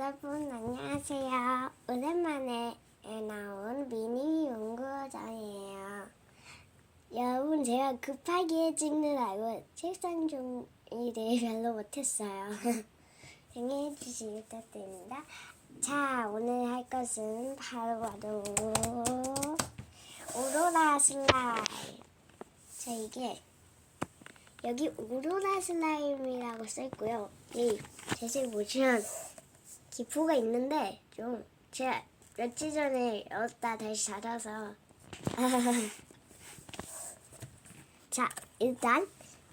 여러분 안녕하세요. 오랜만에 나온 미니 연구장이에요. 여러분 제가 급하게 찍느라고 책상 정리를 별로 못했어요. 양해해 주시기 부탁드립니다. 자 오늘 할 것은 바로 바로 오로라 슬라임. 자 이게 여기 오로라 슬라임이라고 써있고요. 이 자세히 보시면 기포가 있는데 좀 제가 며칠 전에 열었다 다시 닫아서 자 일단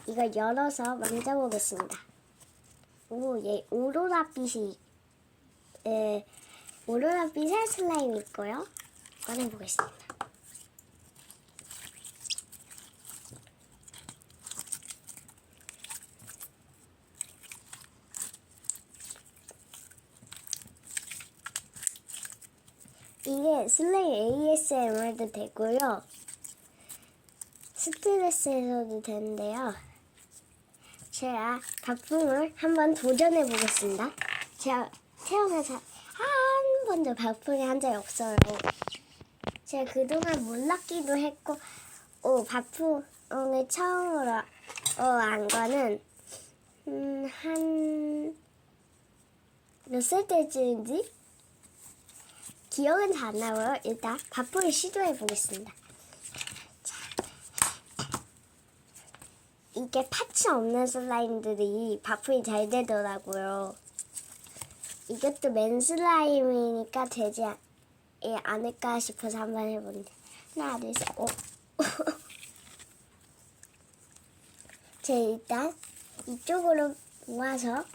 이거 열어서 만져보겠습니다. 오, 얘 오로라 빛이 에 오로라 빛의 슬라임이 있고요. 꺼내보겠습니다. 이게 슬레이 ASMR도 되고요. 스트레스에서도 되는데요. 제가 박풍을 한번 도전해 보겠습니다. 제가 태어나서 한 번도 박풍이 한 적이 없어요. 제가 그동안 몰랐기도 했고, 오, 박풍을 처음으로 어, 안 거는, 음, 한, 몇 살 때쯤인지? 기억은 잘 안 나고요. 일단 밥풀이 시도해 보겠습니다. 이게 파츠 없는 슬라임들이 밥풀이 잘 되더라고요. 이것도 맨 슬라임이니까 되지 않, 예, 않을까 싶어서 한번 해보는데 하나 둘 셋 오. 제 일단 이쪽으로 모아서 야.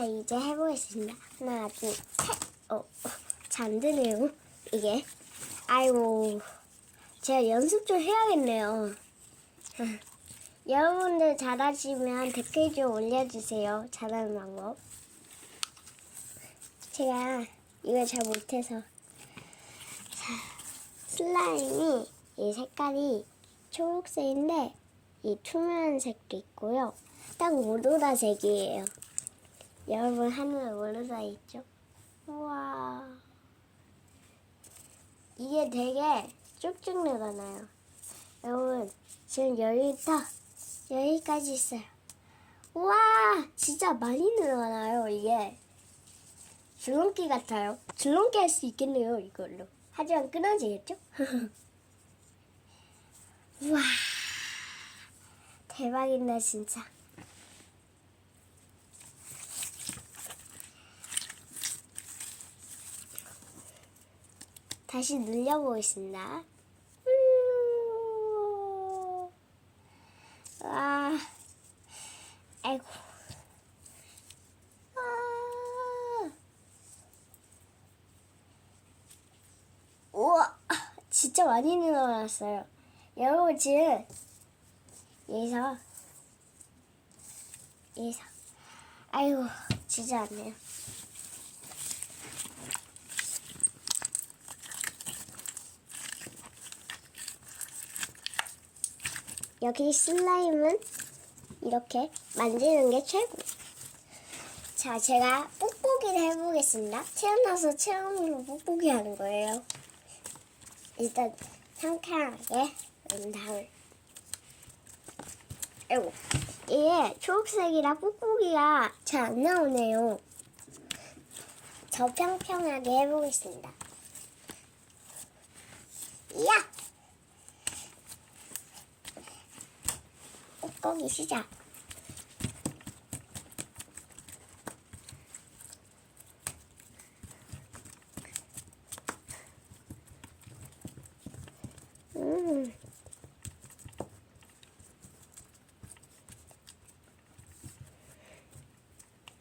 자, 이제 해보겠습니다. 하나, 둘, 셋. 어, 잘안 되네요. 이게. 아이고. 제가 연습 좀 해야겠네요. 여러분들 잘하시면 댓글 좀 올려주세요. 잘하는 방법. 제가 이걸 잘 못해서. 자, 슬라임이 이 색깔이 초록색인데 이 투명색도 있고요. 딱 오로라색이에요. 여러분 하늘 오르사 있죠? 우와 이게 되게 쭉쭉 늘어나요. 여러분 지금 여기부터 여기까지 있어요. 우와 진짜 많이 늘어나요 이게. 줄넘기 같아요. 줄넘기 할 수 있겠네요 이걸로. 하지만 끊어지겠죠? 우와 대박이네 진짜. 다시 늘려보겠습니다. 음. 아, 아이고. 아. 우와, 진짜 많이 늘어났어요. 여러분 지금 여기서 여기서 아이고 안 돼요. 여기 슬라임은 이렇게 만지는 게 최고. 자, 제가 뽁뽁이를 해보겠습니다. 태어나서 처음으로 뽁뽁이 하는 거예요. 일단 상쾌하게 은 다음에. 아이고, 이게 초록색이라 뽁뽁이가 잘 안 나오네요. 저 평평하게 해보겠습니다. 이야! 꾹꾹이 시작. 음.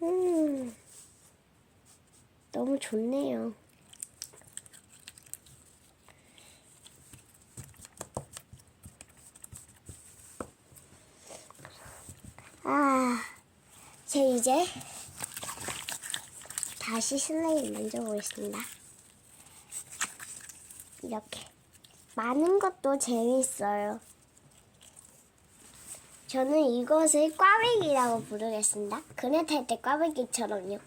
음. 너무 좋네요. 아, 제 이제 다시 슬라임 만져보겠습니다. 이렇게 많은 것도 재밌어요. 저는 이것을 꽈배기라고 부르겠습니다. 그네 탈때 꽈배기처럼요.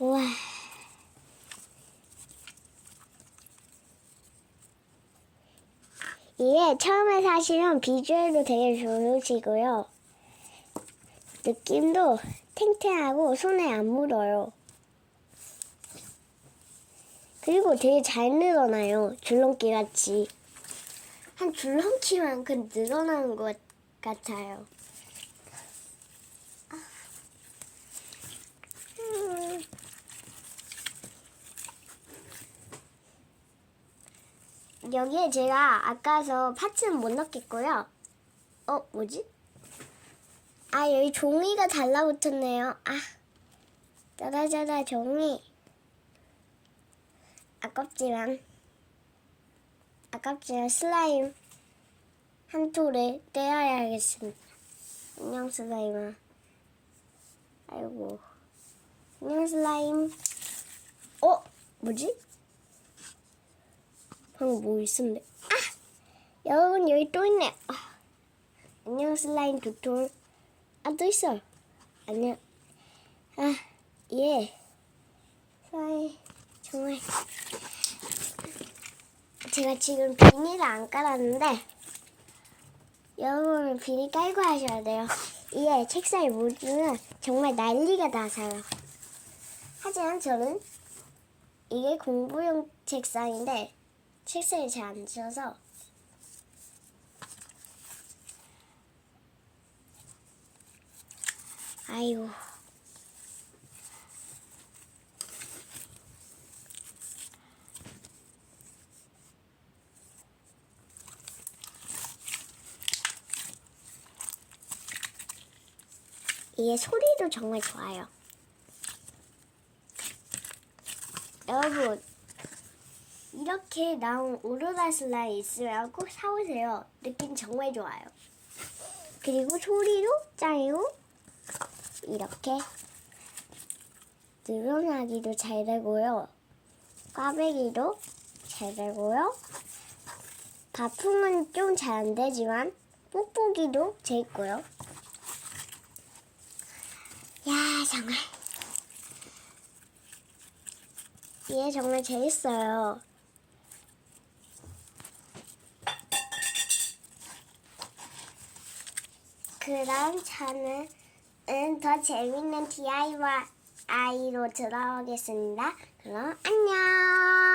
우와. 이게 처음에 사실은 비주얼도 되게 좋으시고요. 느낌도 탱탱하고 손에 안 묻어요. 그리고 되게 잘 늘어나요. 줄넘기 같이. 한 줄넘기만큼 늘어나는 것 같아요. 아. 음. 여기에 제가 아까서 파츠는 못 넣겠고요. 어, 뭐지? 아, 여기 종이가 달라붙었네요. 아, 짜다짜다 종이. 아깝지만, 아깝지만 슬라임 한 톨을 떼어야겠습니다. 안녕, 슬라임아. 아이고. 안녕, 슬라임. 어? 뭐지? 방금 뭐 있었는데? 아! 여러분, 여기 또 있네. 아. 안녕, 슬라임 두 톨. 아, 또 있어. 안녕. 아, 예. 슬라임, 정말. 제가 지금 비닐을 안 깔았는데, 여러분은 비닐 깔고 하셔야 돼요. 이게 책상에 묻으면 정말 난리가 나서요. 하지만 저는 이게 공부용 책상인데, 책상에 잘 안 앉아서 아이고 이게 소리도 정말 좋아요. 여러분 이렇게 나온 오로라 슬라임 있으면 꼭 사오세요. 느낌 정말 좋아요. 그리고 소리도 짱이고 이렇게 늘어나기도 잘 되고요. 꽈배기도 잘 되고요. 바풍은 좀 잘 안 되지만 뽁뽁이도 재있고요. 야 정말 얘 정말 재밌어요. 그럼 저는 더 재밌는 DIY로 돌아오겠습니다. 그럼 안녕.